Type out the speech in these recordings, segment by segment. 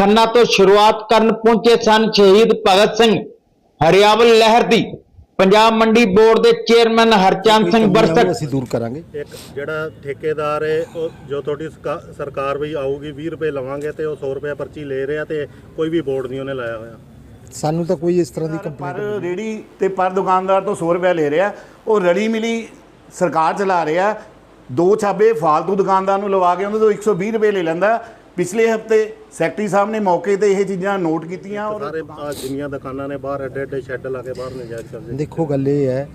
ਖੰਨਾ ਤੋਂ ਸ਼ੁਰੂਆਤ ਕਰਨ ਪਹੁੰਚੇ ਸਨ ਸ਼ਹੀਦ ਭਗਤ ਸਿੰਘ ਹਰਿਆਵਲ ਲਹਿਰ ਦੀ। ਪੰਜਾਬ ਮੰਡੀ ਬੋਰਡ ਦੇ ਚੇਅਰਮੈਨ ਹਰਚੰਦ ਸਿੰਘ ਉਹ ਬਰਸਟ ਅਸੀਂ ਦੂਰ ਕਰਾਂਗੇ। ਇੱਕ ਜਿਹੜਾ ਠੇਕੇਦਾਰ ਹੈ ਉਹ ਜੋ ਤੁਹਾਡੀ ਸਰਕਾਰ ਵੀ ਆਊਗੀ 20 ਰੁਪਏ ਲਵਾਂਗੇ ਤੇ ਉਹ 100 ਰੁਪਏ ਪਰਚੀ ਲੈ ਰਿਹਾ ਤੇ ਕੋਈ ਵੀ ਬੋਰਡ ਨਹੀਂ ਉਹਨੇ ਲਾਇਆ ਹੋਇਆ। ਸਾਨੂੰ ਤਾਂ ਕੋਈ ਇਸ ਤਰ੍ਹਾਂ ਦੀ ਪਰ ਕੰਪਲੇਂਟ ਰੇੜੀ ਤੇ ਪਰ ਦੁਕਾਨਦਾਰ ਤੋਂ 100 ਰੁਪਏ ਲੈ ਰਿਹਾ। ਉਹ ਰਲੀ ਮਿਲੀ ਸਰਕਾਰ ਚਲਾ ਰਿਹਾ। ਦੋ ਛਾਬੇ ਫਾਲਤੂ ਦੁਕਾਨਦਾਰ ਨੂੰ ਲਵਾ ਕੇ ਉਹਦੇ ਤੋਂ 120 ਰੁਪਏ ਲੈ ਲੈਂਦਾ। ਪਿਛਲੇ ਹਫ਼ਤੇ ਸੈਕਟਰੀ ਸਾਹਿਬ ਨੇ ਮੌਕੇ ਤੇ ਇਹ ਚੀਜ਼ਾਂ ਨੋਟ ਕੀਤੀਆਂ ਔਰ ਸਾਰੇ ਆਹ ਜਿੰਨੀਆਂ ਦੁਕਾਨਾਂ ਨੇ ਬਾਹਰ ਐਡੇ ਐਡੇ ਸ਼ੈੱਡ ਲਾ ਕੇ ਬਾਹਰ ਨਜਾਇਜ਼ ਕਬਜ਼ੇ ਦੇਖੋ ਗੱਲ ਇਹ ਹੈ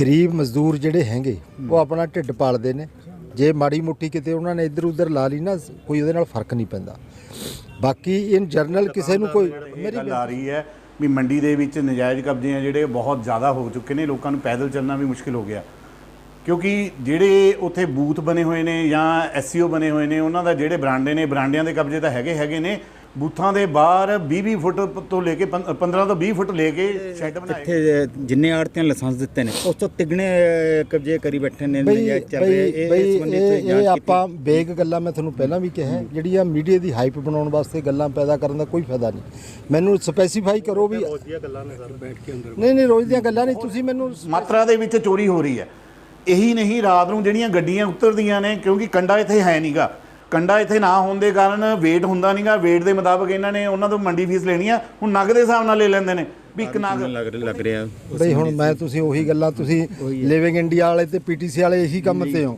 ਗਰੀਬ ਮਜ਼ਦੂਰ ਜਿਹੜੇ ਹੈਗੇ ਉਹ ਆਪਣਾ ਢਿੱਡ ਪਾਲਦੇ ਨੇ। ਜੇ ਮਾੜੀ ਮੁੱਠੀ ਕਿਤੇ ਉਹਨਾਂ ਨੇ ਇੱਧਰ ਉੱਧਰ ਲਾ ਲਈ ਨਾ ਕੋਈ ਉਹਦੇ ਨਾਲ ਫ਼ਰਕ ਨਹੀਂ ਪੈਂਦਾ। ਬਾਕੀ ਇਨ ਜਰਨਲ ਕਿਸੇ ਨੂੰ ਕੋਈ ਮੇਰੀ ਗੱਲ ਆ ਰਹੀ ਹੈ ਵੀ ਮੰਡੀ ਦੇ ਵਿੱਚ ਨਜਾਇਜ਼ ਕਬਜ਼ੇ ਆ ਜਿਹੜੇ ਬਹੁਤ ਜ਼ਿਆਦਾ ਹੋ ਚੁੱਕੇ ਨੇ ਲੋਕਾਂ ਨੂੰ ਪੈਦਲ ਚੱਲਣਾ ਵੀ ਮੁਸ਼ਕਿਲ ਹੋ ਗਿਆ। ਕਿਉਂਕਿ ਜਿਹੜੇ ਉੱਥੇ ਬੂਥ ਬਣੇ ਹੋਏ ਨੇ ਜਾਂ ਐਸਸੀਓ ਬਣੇ ਹੋਏ ਨੇ ਉਹਨਾਂ ਦਾ ਜਿਹੜੇ ਬਰਾਂਡੇ ਨੇ ਬਰਾਂਡਿਆਂ ਦੇ ਕਬਜ਼ੇ ਤਾਂ ਹੈਗੇ ਹੈਗੇ ਨੇ। ਬੂਥਾਂ ਦੇ ਬਾਹਰ 20-20 ਫੁੱਟ ਤੋਂ ਲੈ ਕੇ ਪੰ- 15 ਤੋਂ 20 ਫੁੱਟ ਲੈ ਕੇ ਸ਼ੈੱਡ ਬਣਾਏ ਇੱਥੇ ਜਿੰਨੇ ਆੜਤੀਆਂ ਲਾਇਸੈਂਸ ਦਿੱਤੇ ਨੇ ਉਸ ਤੋਂ ਤਿਗਣੇ ਕਬਜ਼ੇ ਕਰੀ ਬੈਠੇ ਨੇ ਚੱਲ ਰਹੇ ਇਹ ਇਸ ਇਹ ਤੁਸੀਂ ਇਹ ਜਾਂਚ ਕੀਤੀ। ਆਪਾਂ ਬੇਗ ਗੱਲਾਂ ਮੈਂ ਤੁਹਾਨੂੰ ਪਹਿਲਾਂ ਵੀ ਕਿਹਾ ਜਿਹੜੀਆਂ ਮੀਡੀਆ ਦੀ ਹਾਈਪ ਬਣਾਉਣ ਵਾਸਤੇ ਗੱਲਾਂ ਪੈਦਾ ਕਰਨ ਦਾ ਕੋਈ ਫਾਇਦਾ ਨਹੀਂ। ਮੈਨੂੰ ਸਪੈਸੀਫਾਈ ਕਰੋ ਵੀ ਰੋਜ਼ ਦੀਆਂ ਗੱਲਾਂ ਨੇ ਸਰ। ਬੈਠ ਕੇ ਅੰਦਰ ਨਹੀਂ ਨਹੀਂ ਰੋਜ਼ ਦੀਆਂ ਗੱਲਾਂ ਨਹੀਂ ਤੁਸੀਂ ਮੈਨੂੰ ਮਾਤਰਾ ਦੇ ਵਿੱਚ ਚੋਰੀ ਹੋ ਰਹੀ ਹੈ। ਇਹੀ ਨਹੀਂ ਰਾਤ ਨੂੰ ਜਿਹੜੀਆਂ ਗੱਡੀਆਂ ਉਤਰਦੀਆਂ ਨੇ, ਕਿਉਂਕਿ ਕੰਡਾ ਇੱਥੇ ਹੈ ਨਹੀਂਗਾ ਕੰਡਾ ਇੱਥੇ ਨਾ ਹੋਣ ਦੇ ਕਾਰਨ ਵੇਟ ਹੁੰਦਾ ਨਹੀਂਗਾ ਵੇਟ ਦੇ ਮੁਤਾਬਕ ਇਹਨਾਂ ਨੇ ਉਹਨਾਂ ਤੋਂ ਮੰਡੀ ਫੀਸ ਲੈਣੀ ਆ। ਹੁਣ ਨਗ ਦੇ ਹਿਸਾਬ ਨਾਲ ਲੈ ਲੈਂਦੇ ਨੇ। ਵੀ ਇੱਕ ਨਗ ਲੱਗ ਰਿਹਾ ਲੱਗ ਰਿਹਾ ਬਈ ਹੁਣ ਮੈਂ ਤੁਸੀਂ ਉਹੀ ਗੱਲਾਂ ਤੁਸੀਂ ਲਿਵਿੰਗ ਇੰਡੀਆ ਵਾਲੇ ਤੇ ਪੀਟੀਸੀ ਵਾਲੇ ਇਹੀ ਕੰਮ ਤੇ ਹੋ।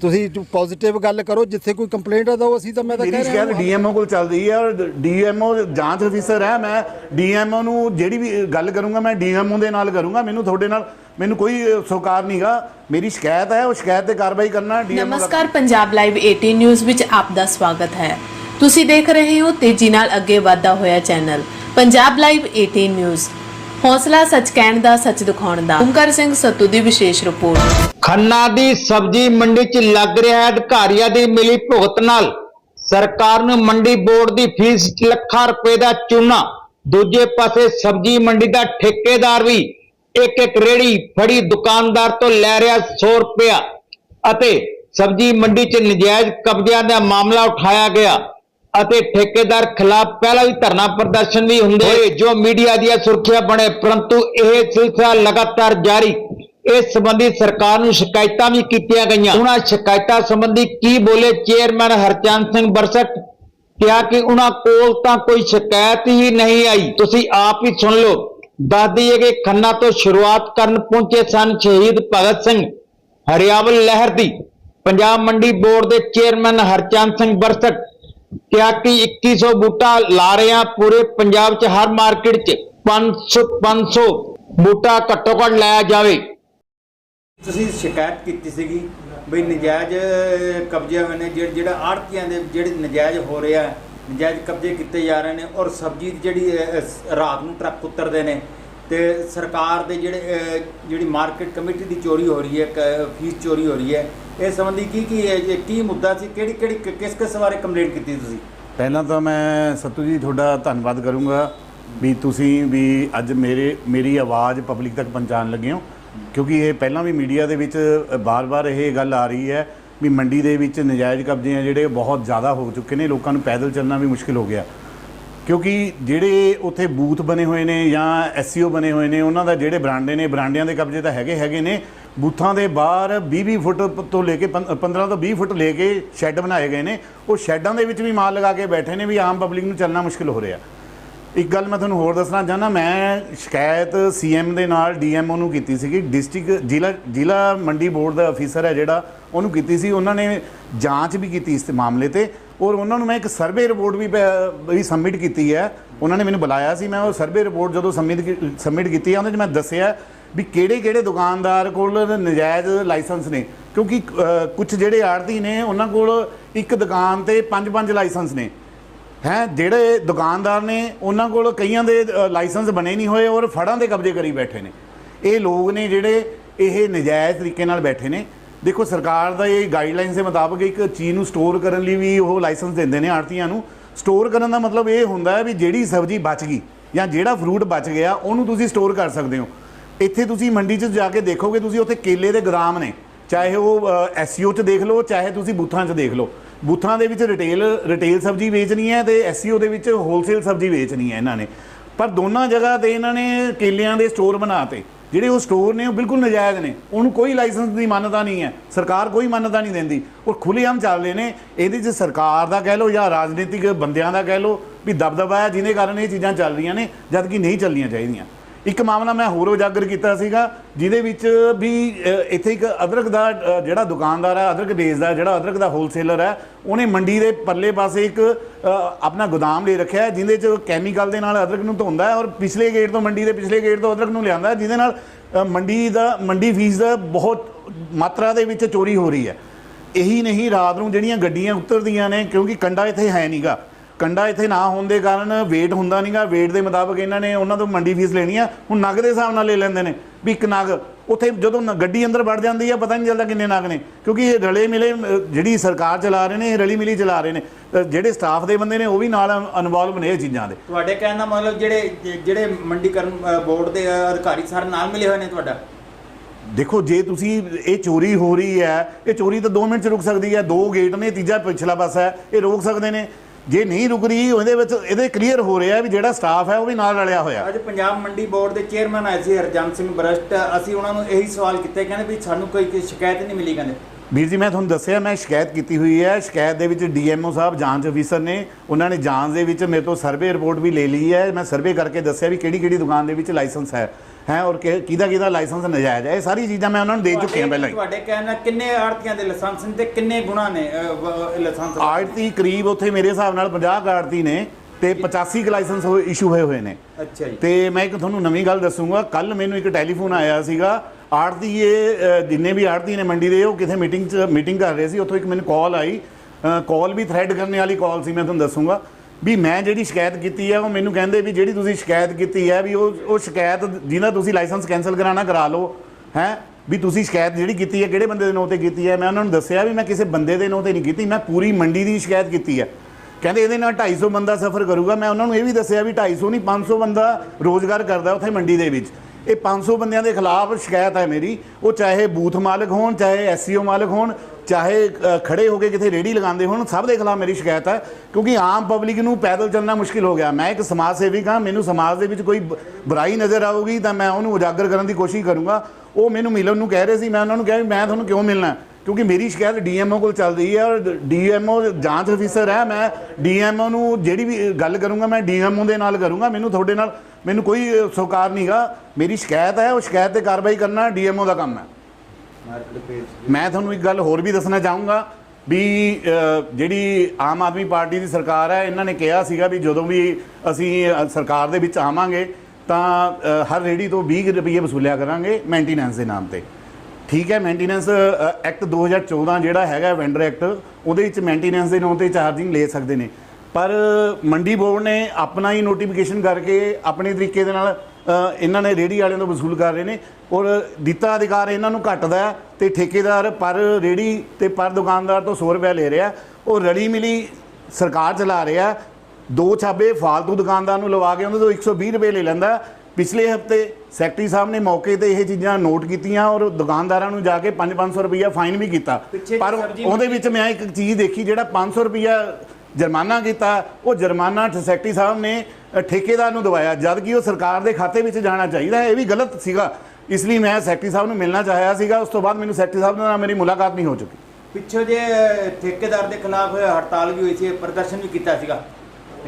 ਤੁਸੀਂ ਪੋਜ਼ਿਟਿਵ ਗੱਲ ਕਰੋ ਜਿੱਥੇ ਕੋਈ ਕੰਪਲੇਂਟ ਆ ਦੋ ਅਸੀਂ ਤਾਂ ਮੈਂ ਤਾਂ ਕਹਿ ਰਿਹਾ ਡੀਐਮਓ ਕੋਲ ਚੱਲਦੀ ਹੈ ਔਰ ਡੀਐਮਓ ਜਾਂਚ ਅਫੀਸਰ ਹੈ ਮੈਂ ਡੀਐਮਓ ਨੂੰ ਜਿਹੜੀ ਵੀ ਗੱਲ ਕਰੂੰਗਾ ਮੈਂ ਡੀਐਮਓ ਦੇ ਨਾਲ ਕਰੂੰਗਾ। ਮੈਨੂੰ ਤੁਹਾਡੇ ਨਾਲ ਮੈਨੂੰ ਕੋਈ ਸੋਕਾਰ ਨਹੀਂਗਾ ਮੇਰੀ ਸ਼ਿਕਾਇਤ ਹੈ ਉਹ ਸ਼ਿਕਾਇਤ ਤੇ ਕਾਰਵਾਈ ਕਰਨਾ ਡੀਐਮਓ ਨਮਸਕਾਰ ਪੰਜਾਬ ਲਾਈਵ 18 ਨਿਊਜ਼ ਵਿੱਚ ਆਪ ਦਾ ਸਵਾਗਤ ਹੈ। ਤੁਸੀਂ ਦੇਖ ਰਹੇ ਹੋ ਤੇਜ਼ੀ ਨਾਲ ਅੱਗੇ ਵਧਦਾ ਹੋਇਆ ਚੈਨਲ ਪੰਜਾਬ ਲਾਈਵ 18 ਨਿਊਜ਼ ਹੌਸਲਾ ਸੱਚ ਕਹਿਣ ਦਾ, ਸੱਚ ਦਿਖਾਉਣ ਦਾ। ਓਮਕਾਰ ਸਿੰਘ ਸੱਤੂ ਦੀ ਵਿਸ਼ੇਸ਼ ਰਿਪੋਰਟ। ਖੰਨਾ ਦੀ ਸਬਜ਼ੀ ਮੰਡੀ 'ਚ ਲੱਗ ਰਿਹਾ ਹੈ ਅਧਿਕਾਰੀਆਂ ਦੀ ਮਿਲੀ ਭੁਗਤ ਨਾਲ। ਸਰਕਾਰ ਨੂੰ ਮੰਡੀ ਬੋਰਡ ਦੀ ਫੀਸ ਲੱਖਾਂ ਰੁਪਏ ਦਾ ਚੂਨਾ। ਦੂਜੇ ਪਾਸੇ ਸਬਜ਼ੀ ਮੰਡੀ ਦਾ ਠੇਕੇਦਾਰ ਵੀ ਇੱਕ ਇੱਕ ਰੇੜੀ ਫੜੀ ਦੁਕਾਨਦਾਰ ਤੋਂ ਲੈ ਰਿਹਾ 100 ਰੁਪਇਆ। ਅਤੇ ਸਬਜ਼ੀ ਮੰਡੀ 'ਚ ਨਜਾਇਜ਼ ਕਬਜ਼ਿਆਂ ਦਾ ਮਾਮਲਾ ਉਠਾਇਆ ਗਿਆ। ਅਤੇ ਠੇਕੇਦਾਰ ਖਿਲਾਫ ਪਹਿਲਾਂ ਵੀ ਧਰਨਾ ਪ੍ਰਦਰਸ਼ਨ ਵੀ ਹੁੰਦੇ ਹੋਏ ਜੋ ਮੀਡੀਆ ਦੀਆਂ ਸੁਰੱਖਿਆ ਬਣੇ ਪਰੰਤੂ ਇਹ ਸਿਲਸਿਲਾ ਲਗਾਤਾਰ ਜਾਰੀ। ਇਸ ਸੰਬੰਧੀ ਸਰਕਾਰ ਨੂੰ ਸ਼ਿਕਾਇਤਾਂ ਵੀ ਕੀਤੀਆਂ ਗਈਆਂ। ਉਹਨਾਂ ਸ਼ਿਕਾਇਤਾਂ ਸੰਬੰਧੀ ਕੀ ਬੋਲੇ ਚੇਅਰਮੈਨ ਹਰਚੰਦ ਸਿੰਘ ਬਰਸਟ? ਕਿਹਾ ਕਿ ਉਹਨਾਂ ਕੋਲ ਤਾਂ ਕੋਈ ਸ਼ਿਕਾਇਤ ਹੀ ਨਹੀਂ ਆਈ। ਤੁਸੀਂ ਆਪ ਹੀ ਸੁਣ ਲਓ। ਦੱਸ ਦਈਏ ਕਿ ਖੰਨਾ ਤੋਂ ਸ਼ੁਰੂਆਤ ਕਰਨ ਪਹੁੰਚੇ ਸਨ ਸ਼ਹੀਦ ਭਗਤ ਸਿੰਘ ਹਰਿਆਵਲ ਲਹਿਰ ਦੀ। ਪੰਜਾਬ ਮੰਡੀ ਬੋਰਡ ਦੇ ਚੇਅਰਮੈਨ ਹਰਚੰਦ ਸਿੰਘ ਬਰਸਟ ਕਿਹਾ ਕਿ 2100 ਬੂਟਾ ਲਾ ਰਹੇ ਆ ਪੂਰੇ ਪੰਜਾਬ 'ਚ ਹਰ ਮਾਰਕੀਟ 'ਚ 500 500 ਬੂਟਾ ਘੱਟੋ ਘੱਟ ਲਾਇਆ ਜਾਵੇ। ਤੁਸੀਂ ਸ਼ਿਕਾਇਤ ਕੀਤੀ ਸੀਗੀ ਬਈ ਨਜਾਇਜ਼ ਕਬਜ਼ੇ ਹੋਏ ਨੇ ਜਿਹੜੇ ਜਿਹੜਾ ਆੜਤੀਆਂ ਦੇ ਜਿਹੜੇ ਨਜਾਇਜ਼ ਹੋ ਰਿਹਾ ਨਜਾਇਜ਼ ਕਬਜ਼ੇ ਕੀਤੇ ਜਾ ਰਹੇ ਨੇ ਔਰ ਸਬਜ਼ੀ ਦੀ ਜਿਹੜੀ ਅਹ, ਰਾਤ ਨੂੰ ਟਰੱਕ ਉਤਰਦੇ ਨੇ ਤੇ ਸਰਕਾਰ ਦੇ ਜਿਹੜੇ ਅਹ, ਜਿਹੜੀ ਮਾਰਕੀਟ ਕਮੇਟੀ ਦੀ ਚੋਰੀ ਹੋ ਰਹੀ ਹੈ ਕ- ਫੀਸ ਚੋਰੀ ਹੋ ਰਹੀ ਹੈ ਇਸ ਸੰਬੰਧੀ ਕੀ ਕੀ ਹੈ ਜੇ? ਕੀ ਮੁੱਦਾ ਸੀ? ਕਿਹੜੀ ਕਿਹੜੀ ਕਿਸ ਕਿਸ ਬਾਰੇ ਕੰਪਲੇਂਟ ਕੀਤੀ ਤੁਸੀਂ? ਪਹਿਲਾਂ ਤਾਂ ਮੈਂ ਸੱਤੂ ਜੀ, ਤੁਹਾਡਾ ਧੰਨਵਾਦ ਕਰੂੰਗਾ ਵੀ ਤੁਸੀਂ ਵੀ ਅੱਜ ਮੇਰੇ ਮੇਰੀ ਆਵਾਜ਼ ਪਬਲਿਕ ਤੱਕ ਪਹੁੰਚਾਉਣ ਲੱਗੇ ਹੋ। ਕਿਉਂਕਿ ਇਹ ਪਹਿਲਾਂ ਵੀ ਮੀਡੀਆ ਦੇ ਵਿੱਚ ਬਾਰ-ਬਾਰ ਇਹ ਗੱਲ ਆ ਰਹੀ ਹੈ ਵੀ ਮੰਡੀ ਦੇ ਵਿੱਚ ਨਜਾਇਜ਼ ਕਬਜ਼ੇ ਆ ਜਿਹੜੇ ਬਹੁਤ ਜ਼ਿਆਦਾ ਹੋ ਚੁੱਕੇ ਨੇ। ਲੋਕਾਂ ਨੂੰ ਪੈਦਲ ਚੱਲਣਾ ਵੀ ਮੁਸ਼ਕਿਲ ਹੋ ਗਿਆ। ਕਿਉਂਕਿ ਜਿਹੜੇ ਉੱਥੇ ਬੂਥ ਬਣੇ ਹੋਏ ਨੇ ਜਾਂ ਐਸਸੀਓ ਬਣੇ ਹੋਏ ਨੇ, ਉਹਨਾਂ ਦਾ ਜਿਹੜੇ ਬਰਾਂਡੇ ਨੇ, ਬਰਾਂਡਿਆਂ ਦੇ ਕਬਜ਼ੇ ਤਾਂ ਹੈਗੇ ਹੈਗੇ ਨੇ ਬੂਥਾਂ ਦੇ ਬਾਹਰ 20-20 ਫੁੱਟ ਤੋਂ ਲੈ ਕੇ ਪੰ- 15 ਤੋਂ 20 ਫੁੱਟ ਲੈ ਕੇ ਸ਼ੈੱਡ ਬਣਾਏ ਗਏ ਨੇ। ਉਹ ਸ਼ੈੱਡਾਂ ਦੇ ਵਿੱਚ ਵੀ ਮਾਲ ਲਗਾ ਕੇ ਬੈਠੇ ਨੇ ਵੀ ਆਮ ਪਬਲਿਕ ਨੂੰ ਚੱਲਣਾ ਮੁਸ਼ਕਿਲ ਹੋ ਰਿਹਾ। ਇੱਕ ਗੱਲ ਮੈਂ ਤੁਹਾਨੂੰ ਹੋਰ ਦੱਸਣਾ ਚਾਹੁੰਦਾ, ਮੈਂ ਸ਼ਿਕਾਇਤ ਸੀਐਮ ਦੇ ਨਾਲ ਡੀਐਮਓ ਨੂੰ ਕੀਤੀ ਸੀਗੀ। ਡਿਸਟ੍ਰਿਕਟ ਜ਼ਿਲ੍ਹਾ ਜ਼ਿਲ੍ਹਾ ਮੰਡੀ ਬੋਰਡ ਦਾ ਅਫੀਸਰ ਹੈ ਜਿਹੜਾ, ਉਹਨੂੰ ਕੀਤੀ ਸੀ। ਉਹਨਾਂ ਨੇ ਜਾਂਚ ਵੀ ਕੀਤੀ ਇਸ ਮਾਮਲੇ ਤੇ ਔਰ ਉਹਨਾਂ ਨੂੰ ਮੈਂ ਇੱਕ ਸਰਵੇ ਰਿਪੋਰਟ ਵੀ ਪੈ- ਵੀ ਸਬਮਿਟ ਕੀਤੀ ਹੈ। ਉਹਨਾਂ ਨੇ ਮੈਨੂੰ ਬੁਲਾਇਆ ਸੀ। ਮੈਂ ਉਹ ਸਰਵੇ ਰਿਪੋਰਟ ਜਦੋਂ ਸਬਮਿਟ ਸਬਮਿਟ ਕੀਤੀ ਹੈ, ਉਹਦੇ 'ਚ ਮੈਂ ਦੱਸਿਆ ਵੀ ਕਿਹੜੇ ਕਿਹੜੇ ਦੁਕਾਨਦਾਰ ਕੋਲ ਨਜਾਇਜ਼ ਲਾਇਸੈਂਸ ਨੇ? ਕਿਉਂਕਿ ਕੁਝ ਜਿਹੜੇ ਆੜਤੀ ਨੇ, ਉਹਨਾਂ ਕੋਲ ਇੱਕ ਦੁਕਾਨ ਤੇ ਪੰਜ ਪੰਜ ਲਾਇਸੈਂਸ ਨੇ। ਹੈ, ਜਿਹੜੇ ਦੁਕਾਨਦਾਰ ਨੇ, ਉਹਨਾਂ ਕੋਲ ਕਈਆਂ ਦੇ ਲਾਇਸੈਂਸ ਬਣੇ ਨਹੀਂ ਹੋਏ ਔਰ ਫੜਾਂ ਦੇ ਕਬਜ਼ੇ ਕਰੀ ਬੈਠੇ ਨੇ। ਇਹ ਲੋਕ ਨੇ ਜਿਹੜੇ ਇਹ ਨਜਾਇਜ਼ ਤਰੀਕੇ ਨਾਲ ਬੈਠੇ ਨੇ। ਦੇਖੋ, ਸਰਕਾਰ ਦਾ ਇਹ ਗਾਈਡਲਾਈਨਸ ਦੇ ਮੁਤਾਬਕ ਇੱਕ ਚੀਜ਼ ਨੂੰ ਸਟੋਰ ਕਰਨ ਲਈ ਵੀ ਉਹ ਲਾਇਸੈਂਸ ਦਿੰਦੇ ਨੇ ਆੜਤੀਆਂ ਨੂੰ। ਸਟੋਰ ਕਰਨ ਦਾ ਮਤਲਬ ਇਹ ਹੁੰਦਾ ਹੈ ਵੀ ਜਿਹੜੀ ਸਬਜ਼ੀ ਬਚ ਗਈ ਜਾਂ ਜਿਹੜਾ ਫਰੂਟ ਬਚ ਗਿਆ, ਉਹਨੂੰ ਤੁਸੀਂ ਸਟੋਰ ਕਰ ਸਕਦੇ ਹੋ। ਇੱਥੇ ਤੁਸੀਂ ਮੰਡੀ 'ਚ ਜਾ ਕੇ ਦੇਖੋਗੇ, ਤੁਸੀਂ ਉੱਥੇ ਕੇਲੇ ਦੇ ਗੋਦਾਮ ਨੇ। ਚਾਹੇ ਉਹ ਐਸਯੂ 'ਚ ਦੇਖ ਲਓ, ਚਾਹੇ ਤੁਸੀਂ ਬੂਥਾਂ 'ਚ ਦੇਖ ਲਓ। ਬੂਥਾਂ ਦੇ ਵਿੱਚ ਰਿਟੇਲ ਰਿਟੇਲ ਸਬਜ਼ੀ ਵੇਚਣੀ ਹੈ ਤੇ ਐਸਸੀਓ ਦੇ ਵਿੱਚ ਹੋਲਸੇਲ ਸਬਜ਼ੀ ਵੇਚਣੀ ਹੈ ਇਹਨਾਂ ਨੇ। ਪਰ ਦੋਨਾਂ ਜਗ੍ਹਾ ਤੇ ਇਹਨਾਂ ਨੇ ਕੇਲਿਆਂ ਦੇ ਸਟੋਰ ਬਣਾਤੇ। ਜਿਹੜੇ ਉਹ ਸਟੋਰ ਨੇ, ਉਹ ਬਿਲਕੁਲ ਨਜਾਇਜ਼ ਨੇ। ਉਹਨੂੰ ਕੋਈ ਲਾਇਸੈਂਸ ਦੀ ਮਾਨਤਾ ਨਹੀਂ ਹੈ। ਸਰਕਾਰ ਕੋਈ ਮਾਨਤਾ ਨਹੀਂ ਦਿੰਦੀ। ਉਹ ਖੁੱਲ੍ਹੇਆਮ ਚੱਲ ਰਹੇ ਨੇ। ਇਹਦੇ 'ਚ ਸਰਕਾਰ ਦਾ ਕਹਿ ਲਓ ਜਾਂ ਰਾਜਨੀਤਿਕ ਬੰਦਿਆਂ ਦਾ ਕਹਿ ਲਓ ਵੀ ਦਬਦਬਾ ਹੈ, ਜਿਹਦੇ ਕਾਰਨ ਇਹ ਚੀਜ਼ਾਂ ਚੱਲ ਰਹੀਆਂ ਨੇ ਜਦ ਕਿ ਨਹੀਂ ਚੱਲਣੀਆਂ ਚਾਹੀਦੀਆਂ। ਇੱਕ ਮਾਮਲਾ ਮੈਂ ਹੋਰ ਉਜਾਗਰ ਕੀਤਾ ਸੀਗਾ, ਜਿਹਦੇ ਵਿੱਚ ਵੀ ਇੱਥੇ ਇੱਕ ਅਦਰਕ ਦਾ ਜਿਹੜਾ ਦੁਕਾਨਦਾਰ ਹੈ, ਅਦਰਕ ਵੇਚਦਾ ਜਿਹੜਾ ਅਦਰਕ ਦਾ ਹੋਲਸੇਲਰ ਹੈ, ਉਹਨੇ ਮੰਡੀ ਦੇ ਪਰਲੇ ਪਾਸੇ ਇੱਕ ਆਪਣਾ ਗੋਦਾਮ ਲੈ ਰੱਖਿਆ ਜਿਹਦੇ 'ਚ ਕੈਮੀਕਲ ਦੇ ਨਾਲ ਅਦਰਕ ਨੂੰ ਧੋਂਦਾ ਹੈ ਔਰ ਪਿਛਲੇ ਗੇਟ ਤੋਂ ਮੰਡੀ ਦੇ ਪਿਛਲੇ ਗੇਟ ਤੋਂ ਅਦਰਕ ਨੂੰ ਲਿਆਂਦਾ ਜਿਹਦੇ ਨਾਲ ਮੰਡੀ ਦਾ, ਮੰਡੀ ਫੀਸ ਦਾ ਬਹੁਤ ਮਾਤਰਾ ਦੇ ਵਿੱਚ ਚੋਰੀ ਹੋ ਰਹੀ ਹੈ। ਇਹੀ ਨਹੀਂ ਰਾਤ ਨੂੰ ਜਿਹੜੀਆਂ ਗੱਡੀਆਂ ਉਤਰਦੀਆਂ ਨੇ, ਕਿਉਂਕਿ ਕੰਡਾ ਇੱਥੇ ਹੈ ਨਹੀਂਗਾ ਕੰਡਾ ਇੱਥੇ ਨਾ ਹੋਣ ਦੇ ਕਾਰਨ ਵੇਟ ਹੁੰਦਾ ਨਹੀਂਗਾ ਵੇਟ ਦੇ ਮੁਤਾਬਕ ਇਹਨਾਂ ਨੇ ਉਹਨਾਂ ਤੋਂ ਮੰਡੀ ਫੀਸ ਲੈਣੀ ਆ। ਹੁਣ ਨਗ ਦੇ ਹਿਸਾਬ ਨਾਲ ਲੈ ਲੈਂਦੇ ਨੇ ਵੀ ਇੱਕ ਨਗ ਉੱਥੇ ਜਦੋਂ ਗੱਡੀ ਅੰਦਰ ਵੜ ਜਾਂਦੀ ਆ ਪਤਾ ਨਹੀਂ ਚੱਲਦਾ ਕਿੰਨੇ ਨਗ ਨੇ ਕਿਉਂਕਿ ਇਹ ਰਲੇ ਮਿਲੇ ਜਿਹੜੀ ਸਰਕਾਰ ਚਲਾ ਰਹੇ ਨੇ ਇਹ ਰਲੀ ਮਿਲੀ ਚਲਾ ਰਹੇ ਨੇ। ਜਿਹੜੇ ਸਟਾਫ ਦੇ ਬੰਦੇ ਨੇ ਉਹ ਵੀ ਨਾਲ ਇਨਵੋਲਵ ਨੇ ਇਹ ਚੀਜ਼ਾਂ ਦੇ। ਤੁਹਾਡੇ ਕਹਿਣ ਦਾ ਮਤਲਬ ਜਿਹੜੇ ਜਿਹੜੇ ਮੰਡੀਕਰਨ ਬੋਰਡ ਦੇ ਅਧਿਕਾਰੀ ਸਾਰੇ ਨਾਲ ਮਿਲੇ ਹੋਏ ਨੇ ਤੁਹਾਡਾ? ਦੇਖੋ ਜੇ ਤੁਸੀਂ ਇਹ ਚੋਰੀ ਹੋ ਰਹੀ ਹੈ ਇਹ ਚੋਰੀ ਤਾਂ 2 ਮਿੰਟ ਚ ਰੁਕ ਸਕਦੀ ਹੈ ਦੋ ਗੇਟ ਨੇ ਤੀਜਾ ਪਿਛਲਾ ਪਾਸਾ ਹੈ ਇਹ ਰੋਕ ਸਕਦੇ ਨੇ। ਜੇ ਨਹੀਂ ਰੁਕ ਰਹੀ ਉਹਦੇ ਵਿੱਚ ਇਹਦੇ ਕਲੀਅਰ ਹੋ ਰਿਹਾ ਵੀ ਜਿਹੜਾ ਸਟਾਫ ਹੈ ਉਹ ਵੀ ਨਾਲ ਰਲਿਆ ਹੋਇਆ। ਅੱਜ ਪੰਜਾਬ ਮੰਡੀ ਬੋਰਡ ਦੇ ਚੇਅਰਮੈਨ ਆਏ ਸੀ ਹਰਜੰਤ ਸਿੰਘ ਬਰਸ਼ਟ। ਅਸੀਂ ਉਹਨਾਂ ਨੂੰ ਇਹੀ ਸਵਾਲ ਕੀਤੇ ਕਹਿੰਦੇ ਵੀ ਸਾਨੂੰ ਕੋਈ ਕੋਈ ਸ਼ਿਕਾਇਤ ਨਹੀਂ ਮਿਲੀ ਕਹਿੰਦੇ। ਵੀਰ ਜੀ ਮੈਂ ਤੁਹਾਨੂੰ ਦੱਸਿਆ ਮੈਂ ਸ਼ਿਕਾਇਤ ਕੀਤੀ ਹੋਈ ਹੈ। ਸ਼ਿਕਾਇਤ ਦੇ ਵਿੱਚ ਡੀਐਮਓ ਸਾਹਿਬ ਜਾਂਚ ਅਫੀਸਰ ਨੇ ਉਹਨਾਂ ਨੇ ਜਾਂਚ ਦੇ ਵਿੱਚ ਮੇਰੇ ਤੋਂ ਸਰਵੇ ਰਿਪੋਰਟ ਵੀ ਲੈ ਲਈ ਹੈ। ਮੈਂ ਸਰਵੇ ਕਰਕੇ ਦੱਸਿਆ ਵੀ ਕਿਹੜੀ ਕਿਹੜੀ ਦੁਕਾਨ ਦੇ ਵਿੱਚ ਲਾਇਸੈਂਸ ਹੈ। ਹੈ ਔਰ ਕਿਹਦਾ ਕਿਹਦਾ ਲਾਇਸੈਂਸ ਨਜਾਇਜ਼ ਹੈ। ਇਹ ਸਾਰੀ ਚੀਜ਼ਾਂ ਮੈਂ ਉਹਨਾਂ ਨੂੰ ਦੇ ਚੁੱਕਿਆ ਪਹਿਲਾਂ ਹੀ। ਤੁਹਾਡੇ ਕਹਿਣ ਕਿੰਨੇ ਆੜਤੀਆਂ ਦੇ ਲਾਇਸੈਂਸ ਨੇ ਤੇ ਕਿੰਨੇ ਗੁਣਾ ਨੇ ਲਾਇਸੈਂਸ ਆੜਤੀ ਕਰੀਬ ਉੱਥੇ ਮੇਰੇ ਹਿਸਾਬ ਨਾਲ 50 ਆੜਤੀ ਨੇ ਤੇ 85 ਕੁ ਲਾਇਸੈਂਸ ਹੋਏ ਇਸ਼ੂ ਹੋਏ ਹੋਏ ਨੇ। ਅੱਛਾ ਜੀ। ਤੇ ਮੈਂ ਇੱਕ ਤੁਹਾਨੂੰ ਨਵੀਂ ਗੱਲ ਦੱਸੂਗਾ। ਕੱਲ ਮੈਨੂੰ ਇੱਕ ਟੈਲੀਫੋਨ ਆਇਆ ਸੀਗਾ। ਆੜਤੀ ਇਹ ਜਿੰਨੇ ਵੀ ਆੜਤੀ ਨੇ ਮੰਡੀ ਦੇ ਉਹ ਕਿਥੇ ਮੀਟਿੰਗ 'ਚ ਮੀਟਿੰਗ ਕਰ ਰਹੇ ਸੀ। ਉੱਥੋਂ ਇੱਕ ਮੈਨੂੰ ਕਾਲ ਆਈ। ਕਾਲ ਵੀ ਥ੍ਰੈਡ ਕਰਨ ਵਾਲੀ ਕਾਲ ਸੀ ਮੈਂ ਤੁਹਾਨੂੰ ਦੱਸੂਗਾ। ਵੀ ਮੈਂ ਜਿਹੜੀ ਸ਼ਿਕਾਇਤ ਕੀਤੀ ਹੈ ਉਹ ਮੈਨੂੰ ਕਹਿੰਦੇ ਵੀ ਜਿਹੜੀ ਤੁਸੀਂ ਸ਼ਿਕਾਇਤ ਕੀਤੀ ਹੈ ਵੀ ਉਹ ਉਹ ਸ਼ਿਕਾਇਤ ਜਿਹਦਾ ਤੁਸੀਂ ਲਾਇਸੈਂਸ ਕੈਨਸਲ ਕਰਾਣਾ ਕਰਾ ਲਓ, ਹੈ? ਵੀ ਤੁਸੀਂ ਸ਼ਿਕਾਇਤ ਜਿਹੜੀ ਕੀਤੀ ਹੈ ਕਿਹੜੇ ਬੰਦੇ ਦੇ ਨਾਂ ਤੇ ਕੀਤੀ ਹੈ ਮੈਂ ਉਹਨਾਂ ਨੂੰ ਦੱਸਿਆ ਵੀ ਮੈਂ ਕਿਸੇ ਬੰਦੇ ਦੇ ਨਾਂ ਤੇ ਨਹੀਂ ਕੀਤੀ, ਮੈਂ ਪੂਰੀ ਮੰਡੀ ਦੀ ਸ਼ਿਕਾਇਤ ਕੀਤੀ ਹੈ ਕਹਿੰਦੇ ਇਹਦੇ ਨਾਲ 250 ਬੰਦਾ ਸਫਰ ਕਰੂਗਾ। ਮੈਂ ਉਹਨਾਂ ਨੂੰ ਇਹ ਵੀ ਦੱਸਿਆ ਵੀ 250 ਨਹੀਂ 500 ਬੰਦਾ ਰੋਜ਼ਗਾਰ ਕਰਦਾ ਉੱਥੇ ਮੰਡੀ ਦੇ ਵਿੱਚ। ਇਹ 500 ਬੰਦਿਆਂ ਦੇ ਖਿਲਾਫ ਸ਼ਿਕਾਇਤ ਹੈ ਮੇਰੀ। ਉਹ ਚਾਹੇ ਬੂਥ ਮਾਲਕ ਹੋਣ, ਚਾਹੇ ਐਸਸੀਓ ਮਾਲਕ ਹੋਣ ਚਾਹੇ ਅ, ਖੜੇ ਹੋ ਕੇ ਕਿਤੇ ਰੇੜੀ ਲਗਾਉਂਦੇ ਹੋਣ ਸਭ ਦੇ ਖਿਲਾਫ ਮੇਰੀ ਸ਼ਿਕਾਇਤ ਹੈ ਕਿਉਂਕਿ ਆਮ ਪਬਲਿਕ ਨੂੰ ਪੈਦਲ ਚੱਲਣਾ ਮੁਸ਼ਕਿਲ ਹੋ ਗਿਆ। ਮੈਂ ਇੱਕ ਸਮਾਜ ਸੇਵਕ ਹਾਂ ਮੈਨੂੰ ਸਮਾਜ ਦੇ ਵਿੱਚ ਕੋਈ ਬੁਰਾਈ ਨਜ਼ਰ ਆਊਗੀ ਤਾਂ ਮੈਂ ਉਹਨੂੰ ਉਜਾਗਰ ਕਰਨ ਦੀ ਕੋਸ਼ਿਸ਼ ਕਰੂੰਗਾ। ਉਹ ਮੈਨੂੰ ਮਿਲਣ ਨੂੰ ਕਹਿ ਰਹੇ ਸੀ ਮੈਂ ਉਹਨਾਂ ਨੂੰ ਕਿਹਾ ਵੀ ਮੈਂ ਤੁਹਾਨੂੰ ਕਿਉਂ ਮਿਲਣਾ ਕਿਉਂਕਿ ਮੇਰੀ ਸ਼ਿਕਾਇਤ ਡੀਐਮਓ ਕੋਲ ਚੱਲ ਰਹੀ ਹੈ ਔਰ ਡੀਐਮਓ ਜਾਂਚ ਅਫੀਸਰ ਹੈ। ਮੈਂ ਡੀਐਮਓ ਨੂੰ ਜਿਹੜੀ ਵੀ ਗੱਲ ਕਰੂੰਗਾ ਮੈਂ ਡੀਐਮਓ ਦੇ ਨਾਲ ਕਰੂੰਗਾ। ਮੈਨੂੰ ਤੁਹਾਡੇ ਨਾਲ ਮੈਨੂੰ ਕੋਈ ਅ, ਸੋਕਾਰ ਨਹੀਂਗਾ ਮੇਰੀ ਸ਼ਿਕਾਇਤ ਹੈ ਉਹ ਸ਼ਿਕਾਇਤ ਤੇ ਕਾਰਵਾਈ ਕਰਨਾ ਡੀਐਮਓ ਦਾ ਕੰਮ ਹੈ। ਮੈਂ ਤੁਹਾਨੂੰ ਇੱਕ ਗੱਲ ਹੋਰ ਵੀ ਦੱਸਣਾ ਚਾਹੂੰਗਾ ਵੀ ਜਿਹੜੀ ਆਮ ਆਦਮੀ ਪਾਰਟੀ ਦੀ ਸਰਕਾਰ ਹੈ, ਇਹਨਾਂ ਨੇ ਕਿਹਾ ਸੀਗਾ ਵੀ ਜਦੋਂ ਵੀ ਅਸੀਂ ਸਰਕਾਰ ਦੇ ਵਿੱਚ ਆਵਾਂਗੇ, ਤਾਂ ਹਰ ਰੇੜੀ ਤੋਂ 20 ਰੁਪਏ ਵਸੂਲਿਆ ਕਰਾਂਗੇ ਮੇਨਟੇਨੈਂਸ ਦੇ ਨਾਮ ਤੇ। ਠੀਕ ਹੈ ਮੇਨਟੇਨੈਂਸ ਐਕਟ 2014 ਜਿਹੜਾ ਹੈਗਾ ਵੈਂਡਰ ਐਕਟ ਉਹਦੇ ਵਿੱਚ ਮੇਨਟੇਨੈਂਸ ਦੇ ਨਾਮ ਤੇ ਚਾਰਜਿੰਗ ਲੈ ਸਕਦੇ ਨੇ। ਪਰ ਮੰਡੀ ਬੋਰਡ ਨੇ ਆਪਣਾ ਹੀ ਨੋਟੀਫਿਕੇਸ਼ਨ ਕਰਕੇ ਆਪਣੇ ਤਰੀਕੇ ਦੇ ਨਾਲ ਇਹਨਾਂ ਨੇ ਰੇੜੀ ਵਾਲਿਆਂ ਤੋਂ ਵਸੂਲ ਕਰ ਰਹੇ ਨੇ। ਔਰ ਦਿੱਤਾ ਅਧਿਕਾਰ ਇਹਨਾਂ ਨੂੰ ਘਟਦਾ ਤੇ ਠੇਕੇਦਾਰ ਪਰ ਰੇੜੀ ਤੇ ਪਰ ਦੁਕਾਨਦਾਰ ਤੋਂ 100 ਰੁਪਏ ਲੈ ਰਿਹਾ ਉਹ ਰਲੀ ਮਿਲੀ ਸਰਕਾਰ ਚਲਾ ਰਿਹਾ ਦੋ ਛਾਬੇ ਫਾਲਤੂ ਦੁਕਾਨਦਾਰ ਨੂੰ ਲਵਾ ਕੇ ਉਹਨਾਂ ਤੋਂ 120 ਰੁਪਏ ਲੈ ਲੈਂਦਾ ਪਿਛਲੇ ਹਫ਼ਤੇ ਸੈਕਟਰੀ ਸਾਹਿਬ ਨੇ ਮੌਕੇ ਤੇ ਇਹ ਚੀਜ਼ਾਂ ਨੋਟ ਕੀਤੀਆਂ ਔਰ ਦੁਕਾਨਦਾਰਾਂ ਨੂੰ ਜਾ ਕੇ 5-500 ਰੁਪਈਆ ਫਾਈਨ ਵੀ ਕੀਤਾ। ਪਰ ਉਹਦੇ ਵਿੱਚ ਮੈਂ ਇੱਕ ਚੀਜ਼ ਦੇਖੀ ਜਿਹੜਾ 500 ਰੁਪਈਆ ਜੁਰਮਾਨਾ ਕੀਤਾ ਉਹ ਜੁਰਮਾਨਾ ਸੈਕਟਰੀ ਸਾਹਿਬ ਨੇ ਠੇਕੇਦਾਰ ਨੂੰ ਦਵਾਇਆ। ਜਦ ਕਿ ਉਹ ਸਰਕਾਰ ਦੇ ਖਾਤੇ ਵਿੱਚ ਜਾਣਾ ਚਾਹੀਦਾ ਇਹ ਵੀ ਗਲਤ ਸੀਗਾ। ਇਸ ਲਈ ਮੈਂ ਸੈਕਟਰੀ ਸਾਹਿਬ ਨੂੰ ਮਿਲਣਾ ਚਾਹਿਆ ਸੀਗਾ। ਉਸ ਤੋਂ ਬਾਅਦ ਮੈਨੂੰ ਸੈਕਟਰੀ ਸਾਹਿਬ ਨਾਲ ਮੇਰੀ ਮੁਲਾਕਾਤ ਨਹੀਂ ਹੋ ਚੁੱਕੀ। ਪਿੱਛੋਂ ਜੇ ਠੇਕੇਦਾਰ ਦੇ ਖਿਲਾਫ ਹੜਤਾਲ ਵੀ ਹੋਈ ਸੀ ਪ੍ਰਦਰਸ਼ਨ ਵੀ ਕੀਤਾ ਸੀਗਾ।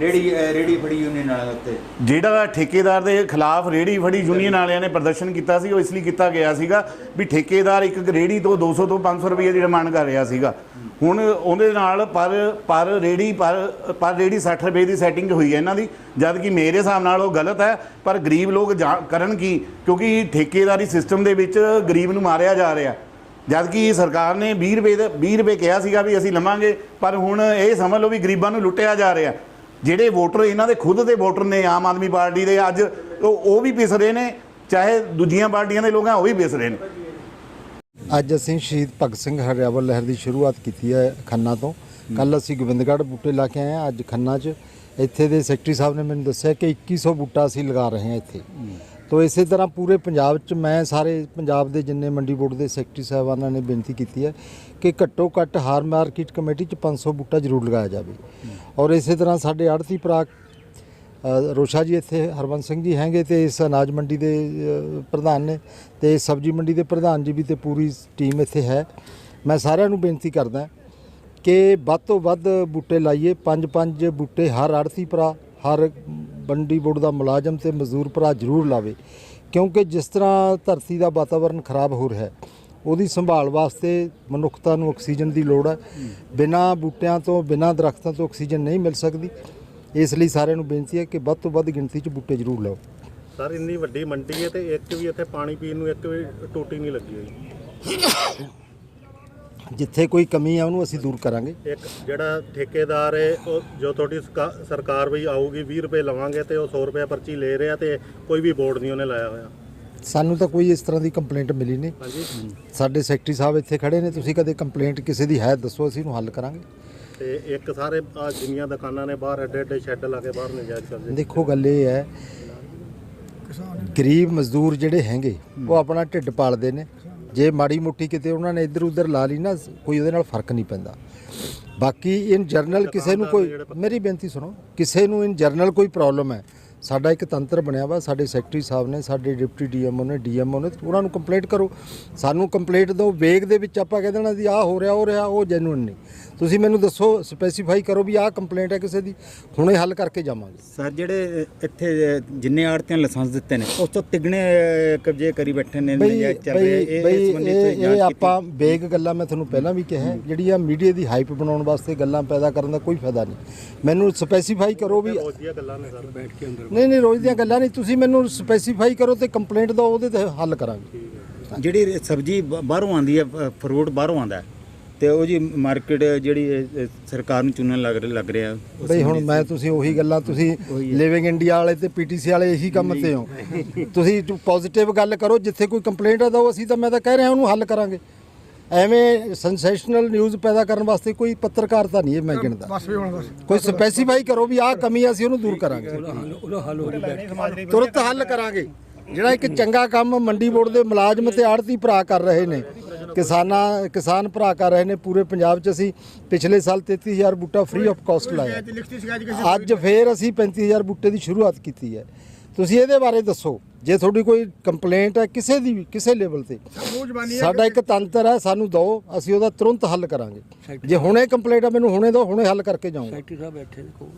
ਰੇੜੀ ਅ, ਰੇੜੀ ਫੜੀ ਯੂਨੀਅਨ ਵਾਲਿਆਂ ਦੇ ਉੱਤੇ। ਜਿਹੜਾ ਠੇਕੇਦਾਰ ਦੇ ਖਿਲਾਫ ਰੇੜੀ ਫੜੀ ਯੂਨੀਅਨ ਵਾਲਿਆਂ ਨੇ ਪ੍ਰਦਰਸ਼ਨ ਕੀਤਾ ਸੀ ਉਹ ਇਸ ਲਈ ਕੀਤਾ ਗਿਆ ਸੀਗਾ ਵੀ ਠੇਕੇਦਾਰ ਇੱਕ ਰੇੜੀ ਤੋਂ 200 ਤੋਂ 500 ਰੁਪਏ ਦੀ ਡਿਮਾਂਡ ਕਰ ਰਿਹਾ ਸੀਗਾ। ਹੁਣ ਉਹਦੇ ਨਾਲ ਪਰ ਪਰ ਰੇੜੀ ਪਰ ਪਰ ਰੇੜੀ 60 ਰੁਪਏ ਦੀ ਸੈਟਿੰਗ ਹੋਈ ਹੈ ਇਹਨਾਂ ਦੀ ਜਦ ਕਿ ਮੇਰੇ ਹਿਸਾਬ ਨਾਲ ਉਹ ਗਲਤ ਹੈ ਪਰ ਗਰੀਬ ਲੋਕ ਜਾ- ਕਰਨ ਕੀ? ਕਿਉਂਕਿ ਠੇਕੇਦਾਰੀ ਸਿਸਟਮ ਦੇ ਵਿੱਚ ਗਰੀਬ ਨੂੰ ਮਾਰਿਆ ਜਾ ਰਿਹਾ। ਜਦ ਕਿ ਸਰਕਾਰ ਨੇ 20 ਰੁਪਏ ਦਾ 20 ਰੁਪਏ ਕਿਹਾ ਸੀਗਾ ਵੀ ਅਸੀਂ ਲਵਾਂਗੇ ਪਰ ਹੁਣ ਇਹ ਸਮਝ ਲਓ ਵੀ ਗਰੀਬਾਂ ਨੂੰ ਲੁੱਟਿਆ ਜਾ ਰਿਹਾ। ਜਿਹੜੇ ਵੋਟਰ ਇਹਨਾਂ ਦੇ ਖੁਦ ਦੇ ਵੋਟਰ ਨੇ, ਆਮ ਆਦਮੀ ਪਾਰਟੀ ਦੇ ਅੱਜ ਉਹ ਉਹ ਵੀ ਪਿਸ ਰਹੇ ਨੇ, ਚਾਹੇ ਦੂਜੀਆਂ ਪਾਰਟੀਆਂ ਦੇ ਲੋਕ ਆ ਉਹ ਵੀ ਪਿਸ ਰਹੇ ਨੇ। ਅੱਜ ਅਸੀਂ ਸ਼ਹੀਦ ਭਗਤ ਸਿੰਘ ਹਰਿਆਵਲ ਲਹਿਰ ਦੀ ਸ਼ੁਰੂਆਤ ਕੀਤੀ ਹੈ ਖੰਨਾ ਤੋਂ। ਕੱਲ ਅਸੀਂ ਗੋਬਿੰਦਗੜ੍ਹ ਬੂਟੇ ਲਾ ਕੇ ਆਏ ਹਾਂ, ਅੱਜ ਖੰਨਾ 'ਚ। ਇੱਥੇ ਦੇ ਸੈਕਟਰੀ ਸਾਹਿਬ ਨੇ ਮੈਨੂੰ ਦੱਸਿਆ ਕਿ 2100 ਬੂਟਾ ਅਸੀਂ ਲਗਾ ਰਹੇ ਹਾਂ ਇੱਥੇ। ਤੋ ਇਸੇ ਤਰ੍ਹਾਂ ਪੂਰੇ ਪੰਜਾਬ 'ਚ ਮੈਂ ਸਾਰੇ ਪੰਜਾਬ ਦੇ ਜਿੰਨੇ ਮੰਡੀ ਬੋਰਡ ਦੇ ਸੈਕਟਰੀ ਸਾਹਿਬਾਨਾਂ ਨੇ ਬੇਨਤੀ ਕੀਤੀ ਹੈ ਕਿ ਘੱਟੋ ਘੱਟ ਹਾਰ ਮਾਰਕੀਟ ਕਮੇਟੀ ਚ 500 ਬੂਟਾ ਜ਼ਰੂਰ ਲਗਾਇਆ ਜਾਵੇ। ਔਰ ਇਸੇ ਤਰ੍ਹਾਂ ਸਾਡੇ ਆੜਤੀ ਭਰਾ ਰੋਸ਼ਾ ਜੀ ਇੱਥੇ ਹਰਵੰਤ ਸਿੰਘ ਜੀ ਹੈਗੇ ਤੇ ਇਸ ਅਨਾਜ ਮੰਡੀ ਦੇ ਪ੍ਰਧਾਨ ਨੇ ਤੇ ਸਬਜ਼ੀ ਮੰਡੀ ਦੇ ਪ੍ਰਧਾਨ ਜੀ ਵੀ ਤੇ ਪੂਰੀ ਟੀਮ ਇੱਥੇ ਹੈ। ਮੈਂ ਸਾਰਿਆਂ ਨੂੰ ਬੇਨਤੀ ਕਰਦਾ ਕਿ ਵੱਧ ਤੋਂ ਵੱਧ ਬੂਟੇ ਲਾਈਏ। ਪੰਜ ਪੰਜ ਬੂਟੇ ਹਰ ਆੜਤੀ ਭਰਾ, ਹਰ ਮੰਡੀ ਬੋਰਡ ਦਾ ਮੁਲਾਜ਼ਮ ਤੇ ਮਜ਼ਦੂਰ ਭਰਾ ਜ਼ਰੂਰ ਲਾਵੇ। ਕਿਉਂਕਿ ਜਿਸ ਤਰ੍ਹਾਂ ਧਰਤੀ ਦਾ ਵਾਤਾਵਰਣ ਖਰਾਬ ਹੋ ਰਿਹਾ ਹੈ ਉਹਦੀ ਸੰਭਾਲ ਵਾਸਤੇ ਮਨੁੱਖਤਾ ਨੂੰ ਆਕਸੀਜਨ ਦੀ ਲੋੜ ਹੈ। ਬਿਨਾਂ ਬੂਟਿਆਂ ਤੋਂ ਬਿਨਾਂ ਦਰਖਤਾਂ ਤੋਂ ਆਕਸੀਜਨ ਨਹੀਂ ਮਿਲ ਸਕਦੀ। ਇਸ ਲਈ ਸਾਰਿਆਂ ਨੂੰ ਬੇਨਤੀ ਹੈ ਕਿ ਵੱਧ ਤੋਂ ਵੱਧ ਗਿਣਤੀ 'ਚ ਬੂਟੇ ਜ਼ਰੂਰ ਲਾਓ। ਸਰ ਇੰਨੀ ਵੱਡੀ ਮੰਡੀ ਹੈ ਤੇ ਇੱਕ ਵੀ ਇੱਥੇ ਪਾਣੀ ਪੀਣ ਨੂੰ ਇੱਕ ਵੀ ਟੂਟੀ ਨਹੀਂ ਲੱਗੀ ਹੋਈ। ਜਿੱਥੇ ਕੋਈ ਕਮੀ ਹੈ ਉਹਨੂੰ ਅਸੀਂ ਦੂਰ ਕਰਾਂਗੇ। ਇੱਕ ਜਿਹੜਾ ਠੇਕੇਦਾਰ ਹੈ ਉਹ ਜੋ ਤੁਹਾਡੀ ਸਰਕਾਰ ਵੀ ਆਊਗੀ 20 ਰੁਪਏ ਲਵਾਂਗੇ ਤੇ ਉਹ 100 ਰੁਪਏ ਪਰਚੀ ਲੈ ਰਿਹਾ ਤੇ ਕੋਈ ਵੀ ਬੋਰਡ ਨਹੀਂ ਉਹਨੇ ਲਾਇਆ ਹੋਇਆ। ਸਾਨੂੰ ਤਾਂ ਕੋਈ ਇਸ ਤਰ੍ਹਾਂ ਦੀ ਕੰਪਲੇਂਟ ਮਿਲੀ ਨਹੀਂ। ਸਾਡੇ ਸੈਕਟਰੀ ਸਾਹਿਬ ਇੱਥੇ ਖੜੇ ਨੇ ਤੁਸੀਂ ਕਦੇ ਕੰਪਲੇਂਟ ਕਿਸੇ ਦੀ ਹੈ ਦੱਸੋ ਅਸੀਂ ਉਹਨੂੰ ਹੱਲ ਕਰਾਂਗੇ। ਤੇ ਇੱਕ ਸਾਰੇ ਆ ਜਿੰਨੀਆਂ ਦੁਕਾਨਾਂ ਨੇ ਬਾਹਰ ਐਡੇ ਐਡੇ ਸ਼ੈੱਡ ਲਾ ਕੇ ਬਾਹਰ ਨਜਾਇਜ਼ ਕਰਦੇ ਦੇਖੋ ਗੱਲ ਇਹ ਹੈ ਗਰੀਬ ਮਜ਼ਦੂਰ ਜਿਹੜੇ ਹੈਗੇ ਉਹ ਆਪਣਾ ਢਿੱਡ ਪਾਲਦੇ ਨੇ। ਜੇ ਮਾੜੀ ਮੁੱਠੀ ਕਿਤੇ ਉਹਨਾਂ ਨੇ ਇੱਧਰ ਉੱਧਰ ਲਾ ਲਈ ਨਾ ਕੋਈ ਉਹਦੇ ਨਾਲ ਫ਼ਰਕ ਨਹੀਂ ਪੈਂਦਾ। ਬਾਕੀ ਇਨ ਜਰਨਲ ਕਿਸੇ ਨੂੰ ਕੋਈ ਮੇਰੀ ਬੇਨਤੀ ਸੁਣੋ ਕਿਸੇ ਨੂੰ ਇਨ ਜਰਨਲ ਕੋਈ ਪ੍ਰੋਬਲਮ ਹੈ ਸਾਡਾ ਇੱਕ ਤੰਤਰ ਬਣਿਆ ਵਾ ਸਾਡੇ ਸੈਕਟਰੀ ਸਾਹਿਬ ਨੇ ਸਾਡੇ ਡਿਪਟੀ ਡੀਐਮਓ ਨੇ ਡੀਐਮਓ ਨੇ ਉਹਨਾਂ ਨੂੰ ਕੰਪਲੇਂਟ ਕਰੋ। ਸਾਨੂੰ ਕੰਪਲੇਂਟ ਦਿਓ ਵੇਗ ਦੇ ਵਿੱਚ ਆਪਾਂ ਕਹਿ ਦੇਣਾ ਜੀ ਆਹ ਹੋ ਰਿਹਾ ਹੋ ਰਿਹਾ ਉਹ ਜੈਨੂਇਨ ਨਹੀਂ। ਤੁਸੀਂ ਮੈਨੂੰ ਦੱਸੋ ਸਪੈਸੀਫਾਈ ਕਰੋ ਵੀ ਆਹ ਕੰਪਲੇਂਟ ਹੈ ਕਿਸੇ ਦੀ ਹੁਣੇ ਹੱਲ ਕਰਕੇ ਜਾਵਾਂਗੇ। ਸਰ ਜਿਹੜੇ ਇੱਥੇ ਜਿੰਨੇ ਆੜਤੀਆਂ ਲਾਇਸੈਂਸ ਦਿੱਤੇ ਨੇ ਉਸ ਤੋਂ ਤਿਗਣੇ ਕਬਜ਼ੇ ਕਰੀ ਬੈਠੇ ਨੇ ਨਜਾਇਜ਼ ਚੱਲ ਰਿਹਾ ਇਹ ਬਈ ਇਸ ਸੰਬੰਧੀ ਇਹ? ਆਪਾਂ ਬੇਗ ਗੱਲਾਂ ਮੈਂ ਤੁਹਾਨੂੰ ਪਹਿਲਾਂ ਵੀ ਕਿਹਾ ਹੈ, ਜਿਹੜੀ ਆ ਮੀਡੀਆ ਦੀ ਹਾਈਪ ਬਣਾਉਣ ਵਾਸਤੇ ਗੱਲਾਂ ਪੈਦਾ ਕਰਨ ਦਾ ਕੋਈ ਫਾਇਦਾ ਨਹੀਂ। ਮੈਨੂੰ ਸਪੈਸੀਫਾਈ ਕਰੋ ਵੀ ਦੀਆਂ ਗੱਲਾਂ ਨੇ ਸਰ ਬੈਠ ਕੇ ਅੰਦਰ। ਨਹੀਂ ਨਹੀਂ ਰੋਜ਼ ਦੀਆਂ ਗੱਲਾਂ ਨਹੀਂ। ਤੁਸੀਂ ਮੈਨੂੰ ਸਪੈਸੀਫਾਈ ਕਰੋ ਤੇ ਕੰਪਲੇਂਟ ਦਿਓ ਉਹਦੇ ਤੇ ਹੱਲ ਕਰਾਂਗੇ। ਜਿਹੜੀ ਸਬਜ਼ੀ ਬ- ਬਾਹਰੋਂ ਆਉਂਦੀ ਹੈ ਫ- ਫਰੂਟ ਬਾਹਰੋਂ ਆਉਂਦਾ ਹੈ, ਤੇ ਉਹ ਜੀ ਮਾਰਕੀਟ ਜਿਹੜੀ ਇਹ- ਇਹ ਸਰਕਾਰ ਨੂੰ ਚੁਣਨ ਲੱਗ ਲੱਗ ਰਿਹਾ। ਉਸ ਬਈ ਹੁਣ ਮੈਂ ਤੁਸੀਂ ਉਹੀ ਗੱਲਾਂ ਤੁਸੀਂ ਲਿਵਿੰਗ ਇੰਡੀਆ ਵਾਲੇ ਤੇ ਪੀਟੀਸੀ ਵਾਲੇ ਇਹੀ ਕੰਮ ਤੇ ਹੋ। ਤੁਸੀਂ ਪੋਜ਼ਿਟਿਵ ਗੱਲ ਕਰੋ ਜਿੱਥੇ ਕੋਈ ਕੰਪਲੇਂਟ ਆ ਦੋ ਅਸੀਂ ਤਾਂ ਮੈਂ ਤਾਂ ਕਹਿ ਰਿਹਾ ਉਹਨੂੰ ਹੱਲ ਕਰਾਂਗੇ। ਐਵੇਂ ਸੈਂਸੇਸ਼ਨਲ ਨਿਊਜ਼ ਪੈਦਾ ਕਰਨ ਵਾਸਤੇ ਕੋਈ ਪੱਤਰਕਾਰਤਾ ਨਹੀਂ ਇਹ ਮੈਂ ਗਿਣਦਾ। ਕੋਈ ਸਪੈਸੀਫਾਈ ਕਰੋ ਵੀ ਆਹ ਕਮੀ ਆ, ਅਸੀਂ ਉਹਨੂੰ ਦੂਰ ਕਰਾਂਗੇ। ਤੁਰੰਤ ਹੱਲ ਕਰਾਂਗੇ। ਜਿਹੜਾ ਇੱਕ ਚੰਗਾ ਕੰਮ ਮੰਡੀ ਬੋਰਡ ਦੇ ਮੁਲਾਜ਼ਮ ਤੇ ਆੜਤੀ ਭਰਾ ਕਰ ਰਹੇ ਨੇ ਕਿਸਾਨਾਂ ਕਿਸਾਨ ਭਰਾ ਕਰ ਰਹੇ ਨੇ ਪੂਰੇ ਪੰਜਾਬ 'ਚ ਅਸੀਂ ਪਿਛਲੇ ਸਾਲ 33000 ਬੂਟਾ ਫ੍ਰੀ ਆਫ ਕਾਸਟ ਲਾਇਆ। ਅੱਜ ਫੇਰ ਅਸੀਂ 35000 ਬੂਟੇ ਦੀ ਸ਼ੁਰੂਆਤ ਕੀਤੀ ਹੈ। ਤੁਸੀਂ ਇਹਦੇ ਬਾਰੇ ਦੱਸੋ। ਜੇ ਤੁਹਾਡੀ ਕੋਈ ਕੰਪਲੇਂਟ ਹੈ ਕਿਸੇ ਦੀ ਵੀ ਕਿਸੇ ਲੈਵਲ ਤੇ ਸਾਡਾ ਇੱਕ ਤੰਤਰ ਹੈ ਸਾਨੂੰ ਦਿਓ ਅਸੀਂ ਉਹਦਾ ਤੁਰੰਤ ਹੱਲ ਕਰਾਂਗੇ। ਜੇ ਹੁਣੇ ਕੰਪਲੇਂਟ ਹੈ ਮੈਨੂੰ ਹੁਣੇ ਦਿਓ ਹੁਣੇ ਹੱਲ ਕਰਕੇ ਜਾਊਂਗਾ। ਸੈਕਟਰੀ ਸਾਹਿਬ ਬੈਠੇ ਨੇ ਕੋਲ।